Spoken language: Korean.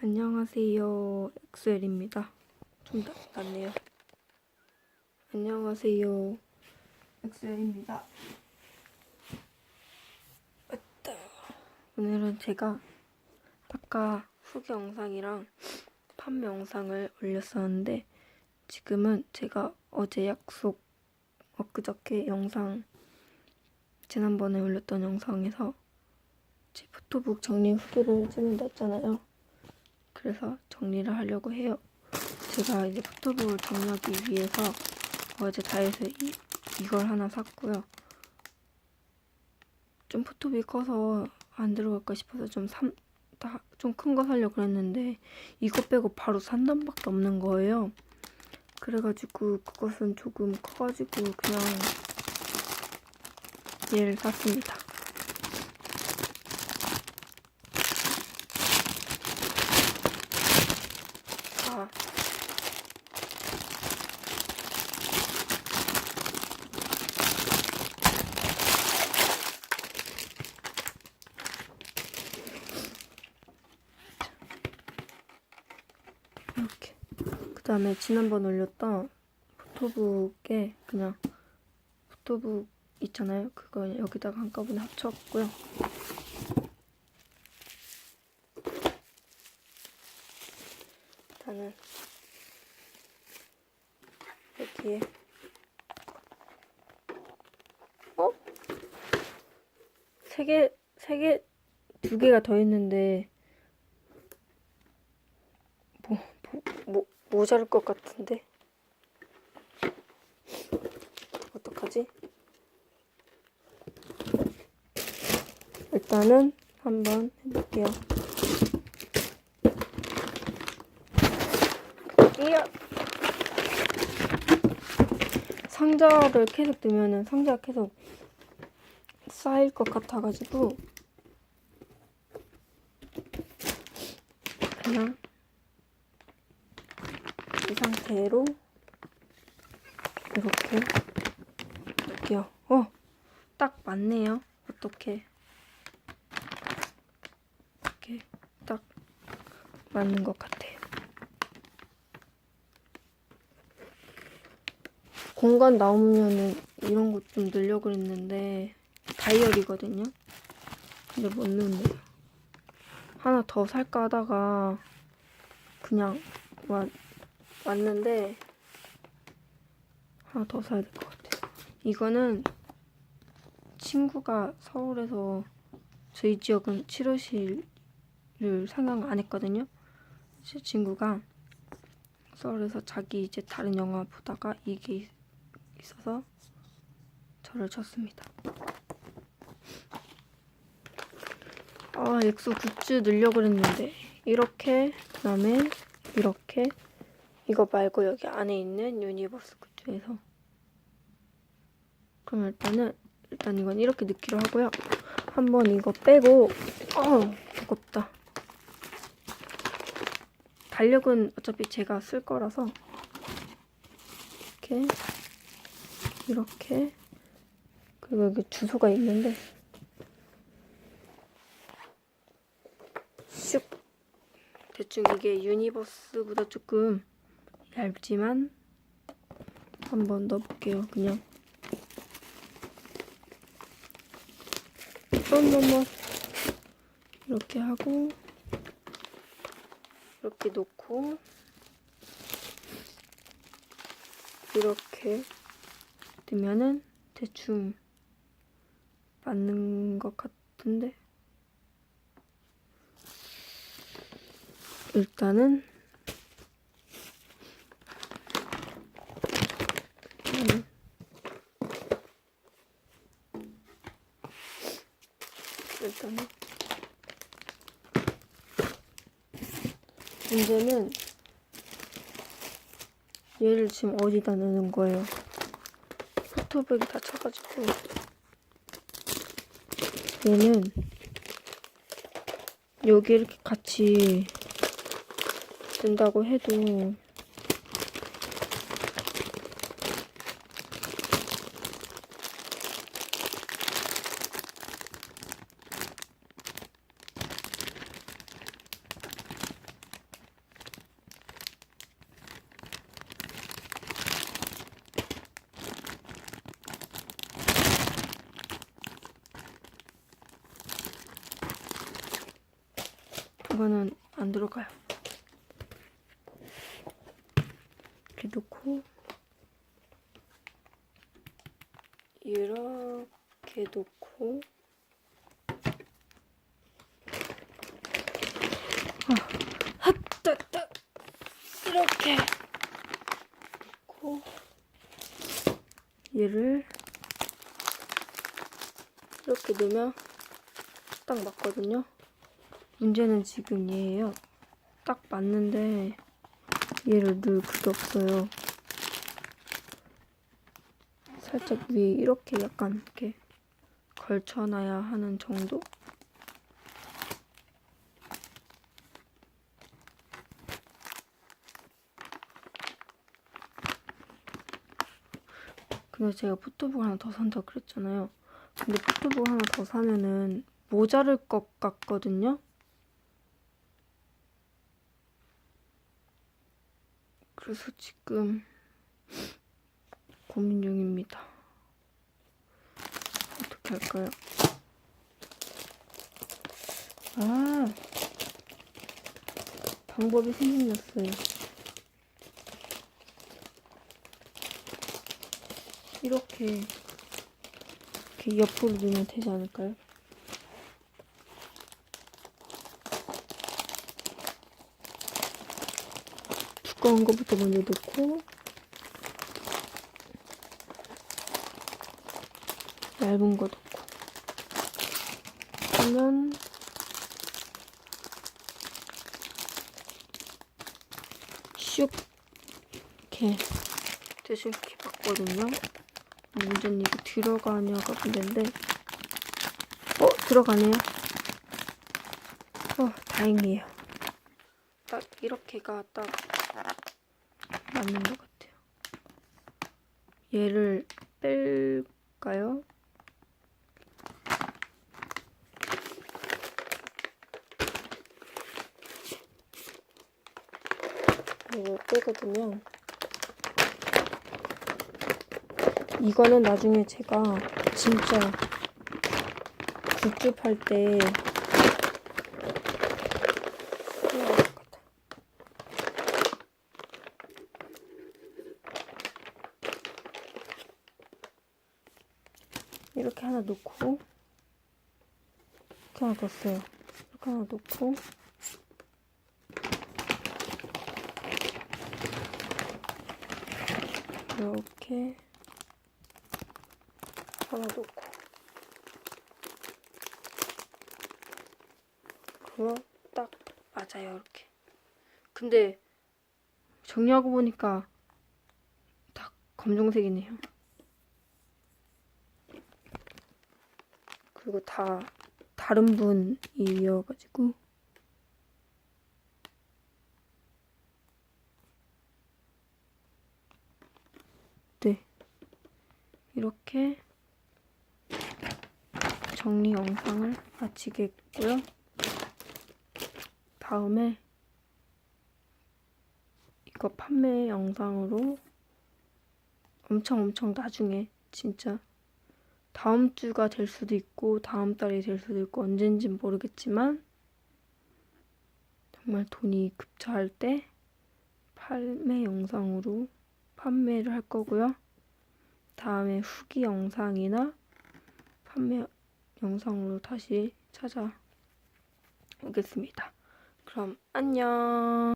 안녕하세요. 엑셀입니다. 좀 나, 낫네요. 안녕하세요. 엑셀입니다. 왔다. 오늘은 제가 아까 후기 영상이랑 판매 영상을 올렸었는데 지금은 제가 어제 약속 엊그저께 영상 지난번에 올렸던 영상에서 제 포토북 정리 후기를 찍는다 했잖아요. 그래서 정리를 하려고 해요. 제가 이제 포토북을 정리하기 위해서 어제 다이에서 이, 이걸 하나 샀고요. 좀 포토북이 커서 안 들어갈까 싶어서 좀 삼, 좀큰거 사려고 그랬는데 이거 빼고 바로 3단밖에 없는 거예요. 그래가지고 그것은 조금 커가지고 그냥 얘를 샀습니다. 자, 이렇게. 그 다음에 지난번 올렸던 포토북에 그냥 포토북 있잖아요. 그거 여기다가 한꺼번에 합쳤고요. 일단은 여기에 어? 세 개, 세 개, 두 개가 더 있는데 뭐, 뭐, 뭐 모자랄 것 같은데 어떡하지? 일단은 한번 해볼게요. 이야. 상자를 계속 두면은 상자가 계속 쌓일 것 같아가지고 그냥 이 상태로 이렇게 할게요. 어, 딱 맞네요. 어떻게 이렇게 딱 맞는 것 같아요. 공간 나오면은 이런 것좀 넣으려고 그랬는데 다이어리거든요. 근데 못 넣네요. 하나 더 살까 하다가 그냥 왔, 왔는데 하나 더 사야 될 것 같아요. 이거는 친구가 서울에서 저희 지역은 치료실을 상영 안 했거든요. 제 친구가 서울에서 자기 이제 다른 영화 보다가 이게 있어서 저를 쳤습니다. 아, 엑소 굿즈 넣으려고 그랬는데 이렇게 그다음에 이렇게 이거 말고 여기 안에 있는 유니버스 굿즈에서 그럼 일단은 일단 이건 이렇게 넣기로 하고요. 한번 이거 빼고 어 무겁다. 달력은 어차피 제가 쓸 거라서 이렇게 이렇게 그리고 여기 주소가 있는데 슉 대충 이게 유니버스보다 조금 얇지만 한번 넣어볼게요. 그냥. 어머머 이렇게 하고 이렇게 놓고 이렇게 넣으면은 대충 맞는 것 같은데? 일단은 음. 일단은 문제는 얘를 지금 어디다 넣는 거예요? 포토백이 다쳐가지고 얘는 여기 이렇게 같이 든다고 해도 이거는 안 들어가요. 이렇게 놓고 이렇게 놓고 아, 핫따따 이렇게 놓고 얘를 이렇게 넣으면 딱 맞거든요. 문제는 지금 얘예요. 딱 맞는데 얘를 넣을 그게 없어요. 살짝 위에 이렇게 약간 이렇게 걸쳐놔야 하는 정도? 근데 제가 포토북 하나 더 산다고 그랬잖아요. 근데 포토북 하나 더 사면은 모자랄 것 같거든요. 그래서 지금 고민 중입니다. 어떻게 할까요? 아, 방법이 생각났어요. 이렇게 이렇게 옆으로 넣으면 되지 않을까요? 두꺼운 거부터 먼저 넣고 얇은 거 넣고 그러면 슉 이렇게 대충 이렇게 봤거든요. 문제는 이게 들어가냐가 문제인데 어 들어가네요. 어 다행이에요. 딱 이렇게가 딱 맞는 것 같아요. 얘를 뺄까요? 이걸 빼거든요. 이거는 나중에 제가 진짜 굿즈 팔 때 필요할 것 같아요. 이렇게 하나 놓고 이렇게 하나 뒀어요. 이렇게 하나 놓고. 이렇게 하나 놓고. 그거 딱 맞아요 이렇게. 근데 정리하고 보니까 다 검정색이네요 그리고 다 다른 분이어가지고 네 이렇게 정리 영상을 마치겠고요. 다음에 이거 판매 영상으로 엄청 엄청 나중에 진짜 다음 주가 될 수도 있고 다음 달이 될 수도 있고 언젠진 모르겠지만 정말 돈이 급차할 때 판매 영상으로 판매를 할 거고요. 다음에 후기 영상이나 판매 영상으로 다시 찾아오겠습니다. 그럼 안녕.